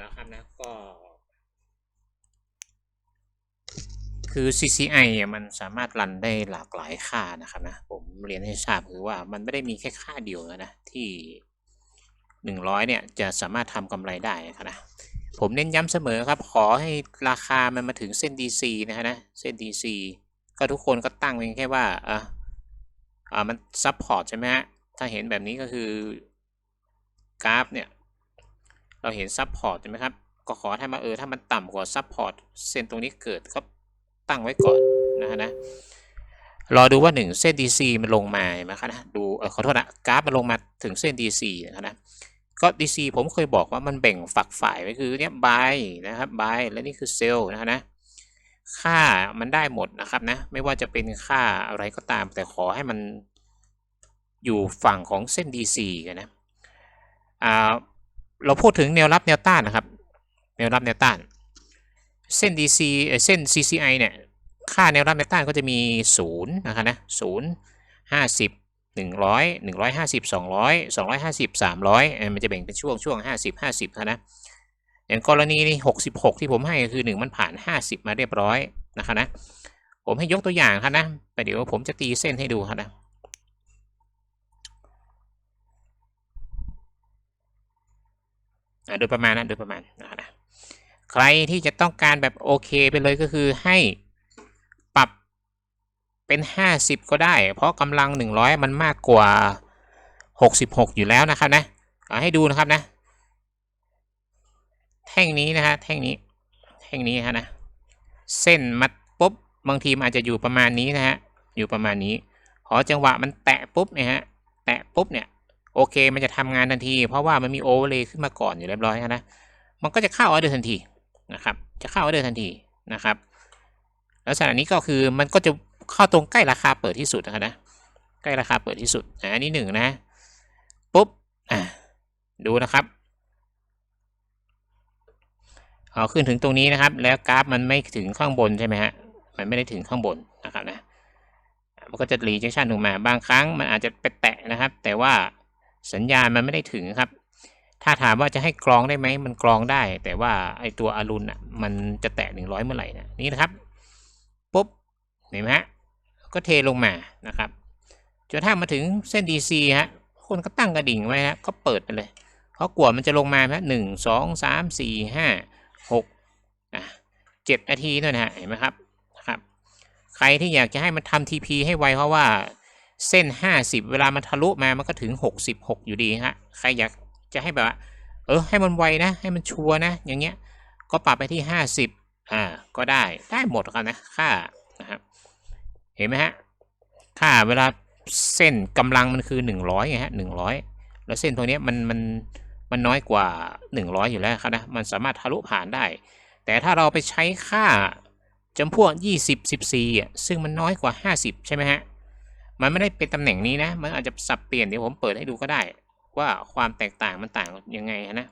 แล้วครับนะก็ คือ CCI อะมันสามารถรันได้หลากหลายค่านะครับนะ ผมเรียนให้ทราบคือว่ามันไม่ได้มีแค่ค่าเดียวนะ ที่หนึ่งร้อยเนี่ย จะสามารถทำกำไรได้นะครับนะผมเน้นย้ำเสมอครับ ขอให้ราคามันมาถึงเส้น DC นะฮะนะเส้น DC ก็ทุกคนก็ตั้งเพียงแค่ว่าอะอ่ามันซับพอร์ตใช่ไหมฮะถ้าเห็นแบบนี้ก็คือกราฟเนี่ย เราเห็นซับพอร์ตใช่ไหมครับก็ขอให้มาเออถ้ามันต่ำกว่าซับพอร์ตเส้นตรงนี้เกิดก็ตั้งไว้ก่อนนะฮะนะรอดูว่า 1 เส้น DC มันลงมาเห็นไหมครับนะดูขอโทษนะกราฟมันลงมาถึงเส้น DC นะครับนะก็ DC ผมเคยบอกว่ามันแบ่งฝักฝ่ายไว้คือเนี่ย buy นะครับ buy และนี่คือ sell นะฮะนะค่ามันได้หมดนะครับนะไม่ว่าจะเป็นค่าอะไรก็ตาม แต่ขอให้มันอยู่ฝั่งของเส้น DC กันนะอ่า เราพูดถึงแนวรับแนวต้านนะครับ แนวรับแนวต้าน เส้น DC เอ่อเส้น CCI เนี่ย ค่าแนวรับแนวต้านก็จะมี 0 นะครับนะ0 50 100 150 200 250 300เอ่อมันจะแบ่งเป็นช่วงช่วง50 50นะอย่างกรณีนี้66ที่ผมให้คือ1มันผ่าน50มาเรียบร้อยนะครับนะ ผมให้ยกตัวอย่างครับนะไปเดี๋ยวผมจะตีเส้นให้ดูครับนะ อะ โดยประมาณนะโดยประมาณนะนะใครที่จะต้องการแบบโอเคไปเลยก็คือให้ปรับเป็น 50 ก็ได้ เพราะกำลัง 100 มันมากกว่า 66 อยู่แล้วนะครับนะเอาให้ดูนะครับนะ แท่งนี้นะฮะแท่งนี้แท่งนี้ฮะนะเส้นมัดปุ๊บบางทีมันอาจจะอยู่ประมาณนี้นะฮะอยู่ประมาณนี้พอจังหวะมันแตะปุ๊บเนี่ยฮะแตะปุ๊บเนี่ย โอเค มันจะทำงานทันที เพราะว่ามันมีโอเวอร์เลย์ขึ้นมาก่อนอยู่เรียบร้อยนะ มันก็จะเข้าออเดอร์ทันทีนะครับ จะเข้าออเดอร์ทันทีนะครับ ลักษณะนี้ก็คือมันก็จะเข้าตรงใกล้ราคาเปิดที่สุดนะครับนะ ใกล้ราคาเปิดที่สุดอะอันนี้หนึ่งนะ ปุ๊บ อะดูนะครับเอาขึ้นถึงตรงนี้นะครับ แล้วกราฟมันไม่ถึงข้างบนใช่ไหมฮะ มันไม่ได้ถึงข้างบนนะครับนะ มันก็จะรีเจคชันลงมา บางครั้งมันอาจจะไปแตะนะครับ แต่ว่า สัญญาณมันไม่ได้ถึงครับ ถ้าถามว่าจะให้กรองได้ไหมมันกรองได้ แต่ว่าไอตัวอารุณอะมันจะแตะหนึ่งร้อยเมื่อไหร่นะนี่นะครับปุ๊บเห็นไหมฮะก็เทลงมานะครับจนถ้ามาถึงเส้น DC ฮะคนก็ตั้งกระดิ่งไว้ฮะก็เปิดไปเลยเพราะกลัวมันจะลงมาฮะหนึ่งสองสามสี่ห้าหกอะเจ็ดนาทีด้วยนะฮะเห็นไหมครับนะครับ ใครที่อยากจะให้มันทำ TP ให้ไวเพราะว่า เส้น 50 เวลามันทะลุมามันก็ถึง 66 อยู่ดีฮะใครอยากจะให้แบบว่าเออให้มันไวนะ ให้มันชัวร์นะ อย่างเงี้ยก็ปรับไปที่ 50อ่าก็ได้ได้หมดครับนะค่านะครับเห็นไหมฮะค่าเวลาเส้นกำลังมันคือ 100ไงฮะ100แล้วเส้นตัวเนี้ยมันมันมันน้อยกว่า 100 อยู่แล้วครับนะมันสามารถทะลุผ่านได้ แต่ถ้าเราไปใช้ค่าจำพวก 20 14อะซึ่งมันน้อยกว่า 50 ใช่ไหมฮะ มันไม่ได้เป็นตำแหน่งนี้นะ มันอาจจะสับเปลี่ยนเดี๋ยวผมเปิดให้ดูก็ได้ ว่าความแตกต่างมันต่างยังไงนะ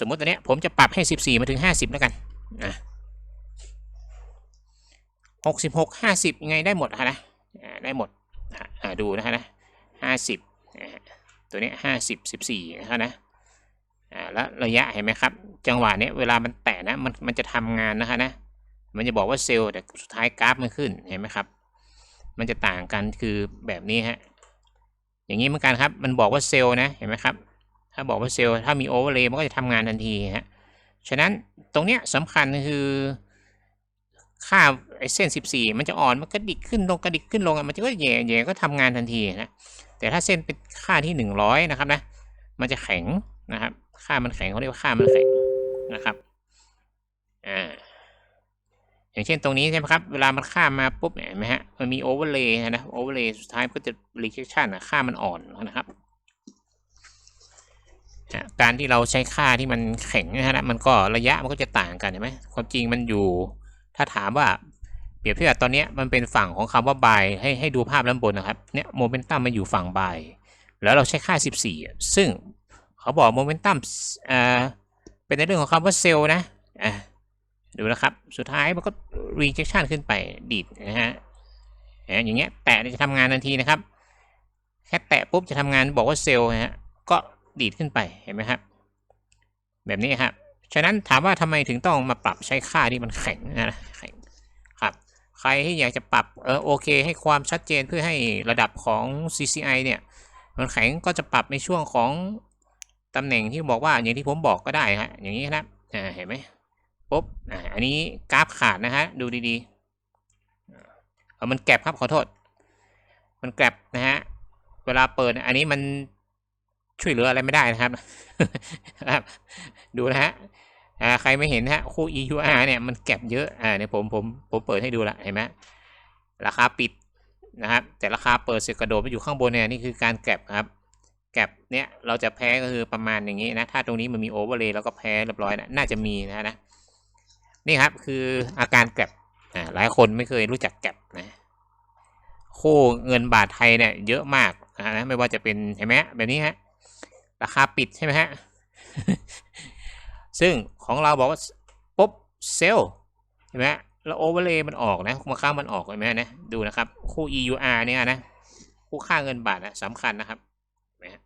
สมมติตัวเนี้ยผมจะปรับให้ 14 มาถึง 50 แล้วกันอะ66 50 ยังไงได้หมดนะได้หมดดูนะฮะนะ50 ตัวนี้ 50 14นะครับนะแล้วระยะเห็นไหมครับ จังหวะนี้เวลามันแตะนะมันมันจะทำงานนะคะนะ มันจะบอกว่าเซลล์แต่สุดท้ายกราฟมันขึ้นเห็นไหมครับ มันจะต่างกันคือแบบนี้ฮะอย่างนี้เหมือนกันครับ มันบอกว่าเซลล์นะเห็นไหมครับ ถ้าบอกว่าเซลล์ถ้ามีโอเวอร์เลย์มันก็จะทำงานทันทีฮะฉะนั้นตรงเนี้ยสำคัญคือค่าไอเส้น 14 มันจะอ่อนมันกระดิกขึ้นลงกระดิกขึ้นลงอะมันจะก็แย่แย่ก็ทำงานทันทีนะแต่ถ้าเส้นเป็นค่าที่ 100 นะครับนะมันจะแข็งนะครับ ค่ามันแข็งเขาเรียกว่าค่ามันแข็งนะครับอ่า อย่างเช่นตรงนี้ใช่ไหมครับ เวลามันข้ามมาปุ๊บเนี่ยเห็นไหมฮะ มันมีโอเวอร์เลย์นะ โอเวอร์เลย์สุดท้ายก็จะ rejection อะค่ามันอ่อนนะครับ การที่เราใช้ค่าที่มันแข็งนะฮะ มันก็ระยะมันก็จะต่างกันเห็นไหมความจริงมันอยู่ ถ้าถามว่าเปรียบเทียบตอนนี้มันเป็นฝั่งของคำว่า buy ให้ให้ดูภาพด้านบนนะครับ เนี่ยโมเมนตัมมันอยู่ฝั่ง buy แล้วเราใช้ค่า 14 ซึ่งเขาบอกโมเมนตัมอ่าเป็นในเรื่องของคำว่าเซลล์นะอ่า ดูนะครับ สุดท้ายมันก็ rejection ขึ้นไปดีดนะฮะอย่างเงี้ยแตะจะทำงานทันทีนะครับ แค่แตะปุ๊บจะทำงานบอกว่าเซลล์นะฮะก็ดีดขึ้นไปเห็นไหมครับ แบบนี้ครับฉะนั้นถามว่าทำไมถึงต้องมาปรับใช้ค่าที่มันแข็งนะแข็งครับ ใครที่อยากจะปรับเออโอเค ให้ความชัดเจนเพื่อให้ระดับของ CCI เนี่ยมันแข็งก็จะปรับในช่วงของตำแหน่งที่บอกว่าอย่างที่ผมบอกก็ได้ฮะอย่างนี้นะครับอ่าเห็นไหม ปุ๊บอ่าอันนี้กราฟขาดนะฮะดูดีๆเออมันแกลบครับขอโทษ มันแกลบนะฮะเวลาเปิดอันนี้มันช่วยเหลืออะไรไม่ได้นะครับครับ ดูนะฮะใครไม่เห็นฮะคู่ EUR เนี่ยมันแก็บเยอะอ่าเนี่ยผมผมผมเปิดให้ดูละเห็นไหมราคาปิดนะครับ แต่ราคาเปิดเสกกระโดดไปอยู่ข้างบนเนี่ยนี่คือการแก็บครับแก็บเนี่ยเราจะแพ้ก็คือประมาณอย่างนี้นะถ้าตรงนี้มันมีโอเวอร์เลยแล้วก็แพ้เรียบร้อยนะน่าจะมีนะนะ นี่ครับคืออาการแก็บอ่าหลายคนไม่เคยรู้จักแก็บนะคู่เงินบาทไทยเนี่ยเยอะมากนะไม่ว่าจะเป็นเห็นไหมฮะแบบนี้ฮะราคาปิดใช่ไหมฮะซึ่งของเราบอกว่าปุ๊บเซลเห็นไหมฮะแล้วโอเวอร์เลย์มันออกนะบางครั้งมันออกเห็นไหมนะดูนะครับ คู่ EUR เนี่ยนะคู่ค่าเงินบาทนะสำคัญนะครับเห็นไหมฮะ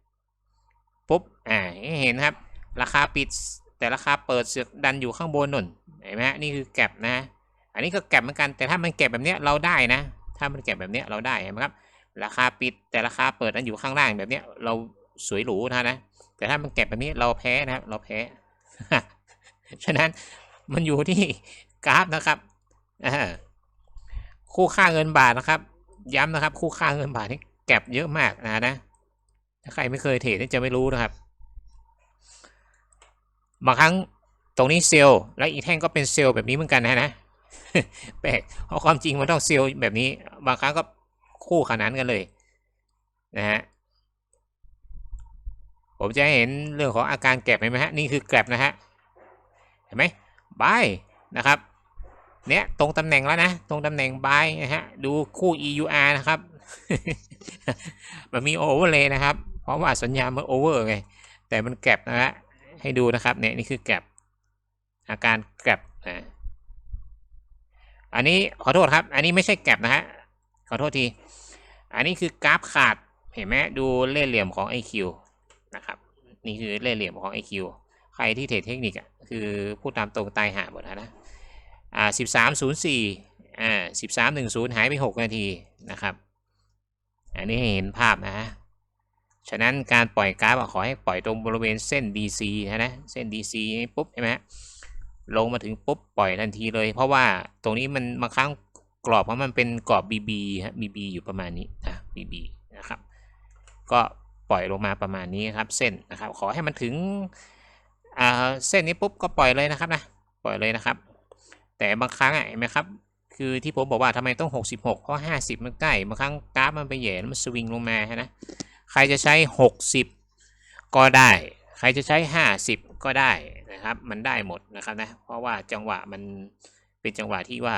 ปุ๊บอ่าเห็นครับ ราคาปิด แต่ราคาเปิดเสือกดันอยู่ข้างบนนุ่นเห็นไหมฮะนี่คือแก็บนะ อันนี้ก็แก็บเหมือนกันแต่ถ้ามันแก็บแบบนี้เราได้นะ ถ้ามันแก็บแบบนี้เราได้เห็นไหมครับ ราคาปิดแต่ราคาเปิดนั้นอยู่ข้างล่างแบบนี้เราสวยหรูนะนะ แต่ถ้ามันเก็บแบบนี้เราแพ้นะครับ เราแพ้ ฉะนั้นมันอยู่ที่กราฟนะครับอ่าคู่ค่าเงินบาทนะครับ ย้ำนะครับ คู่ค่าเงินบาทนี่แก็บเยอะมากนะนะถ้าใครไม่เคยเทรดนี่จะไม่รู้นะครับ บางครั้งตรงนี้เซลล์และอีกแท่งก็เป็นเซลล์แบบนี้เหมือนกันนะนะแปลกเพราะความจริงมันต้องเซลล์แบบนี้ บางครั้งก็คู่ขนานกันเลยนะฮะผมจะเห็นเรื่องของอาการแกลบเห็นไหมฮะนี่คือแกลบนะฮะเห็นไหมบายนะครับเนี้ยตรงตำแหน่งแล้วนะ ตรงตำแหน่งบายนะฮะดูคู่ EUR นะครับมันมีโอเวอร์เลยนะครับ เพราะว่าสัญญาณมันโอเวอร์ไงแต่มันแกลบนะฮะ ให้ดูนะครับเนี่ยนี่คือแกลบอาการแกลบนะอันนี้ขอโทษครับ อันนี้ไม่ใช่แกลบนะฮะขอโทษที อันนี้คือกราฟขาดเห็นไหมดูเล่เหลี่ยมของ IQ นะครับนี่คือเล่เหลี่ยมของ IQ ใครที่เทรดเทคนิคอะคือพูดตามตรงตายหาหมดแล้วนะอ่าสิบสามศูนย์สี่อ่าสิบสามหนึ่งศูนย์หายไปหกนาทีนะครับ อันนี้เห็นภาพนะฮะ ฉะนั้นการปล่อยกราฟขอให้ปล่อยตรงบริเวณเส้น DC นะนะเส้น DC ปุ๊บใช่ไหมลงมาถึงปุ๊บปล่อยทันทีเลย เพราะว่าตรงนี้มันบางครั้งกรอบเพราะมันเป็นกรอบ BB ฮะ BB อยู่ประมาณนี้นะ BB นะครับก็ปล่อยลงมาประมาณนี้ครับเส้นนะครับขอให้มันถึงอ่าเส้นนี้ปุ๊บก็ปล่อยเลยนะครับนะปล่อยเลยนะครับ แต่บางครั้งอะเห็นไหมครับคือที่ผมบอกว่าทำไมต้อง 66 เพราะ 50 มันใกล้บางครั้งกราฟมันไปแย่แล้วมันสวิงลงมาฮะนะ ใครจะใช้ 60 ก็ได้ ใครจะใช้ 50 ก็ได้นะครับ มันได้หมดนะครับนะ เพราะว่าจังหวะมันเป็นจังหวะที่ว่า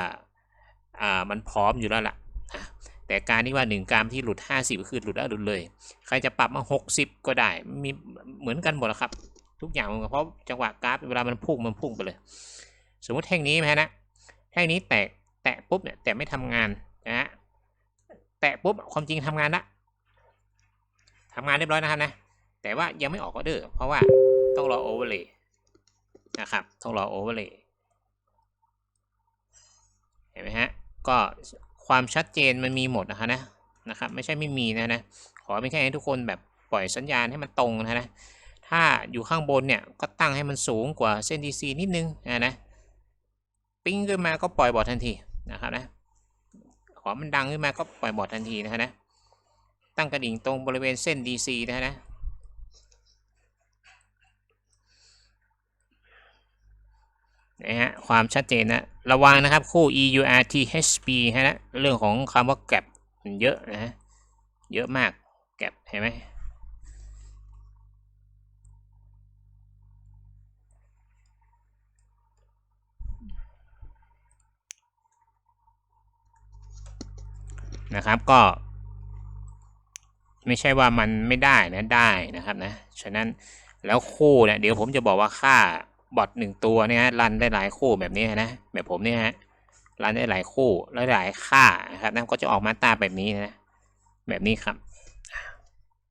อ่ามันพร้อมอยู่แล้วล่ะนะแต่การที่ว่า 1 กรัมที่หลุด 50ก็คือหลุดแล้วหลุดเลย ใครจะปรับมา 60 ก็ได้ มีเหมือนกันหมดแล้วครับ ทุกอย่างเหมือนกันเพราะจังหวะกราฟเวลามันพุ่งมันพุ่งไปเลย สมมติแท่งนี้ไหมฮะนะ แท่งนี้แตกแตะปุ๊บเนี่ยแต่ไม่ทำงานนะฮะแตะปุ๊บความจริงทำงานละ ทำงานเรียบร้อยนะครับนะ แต่ว่ายังไม่ออกออเดอร์ เพราะว่าต้องรอโอเวอร์เลยนะครับ ต้องรอโอเวอร์เลยเห็นไหมฮะ ก็ความชัดเจนมันมีหมดนะคะนะนะครับ ไม่ใช่ไม่มีนะนะ ขอเป็นแค่ให้ทุกคนแบบปล่อยสัญญาณให้มันตรงนะนะ ถ้าอยู่ข้างบนเนี่ยก็ตั้งให้มันสูงกว่าเส้น DC นิดนึงนะนะปิ้งขึ้นมาก็ปล่อยบอดทันทีนะครับนะ ขอมันดังขึ้นมาก็ปล่อยบอดทันทีนะฮะนะ ตั้งกระดิ่งตรงบริเวณเส้น DC นะฮะนะนะฮะความชัดเจนนะ ระวังนะครับคู่ EURTHB ฮะนะเรื่องของคำว่าแกลบมันเยอะนะ เยอะมากแกลบเห็นไหมนะครับก็ ไม่ใช่ว่ามันไม่ได้นะได้นะครับนะฉะนั้นแล้วคู่เนี่ยเดี๋ยวผมจะบอกว่าค่าบอทหนึ่งตัวเนี่ยรันได้หลายคู่แบบนี้นะแบบผมเนี่ยฮะรันได้หลายคู่และหลายค่านะครับนั่นก็จะออกมาตาแบบนี้นะแบบนี้ครับ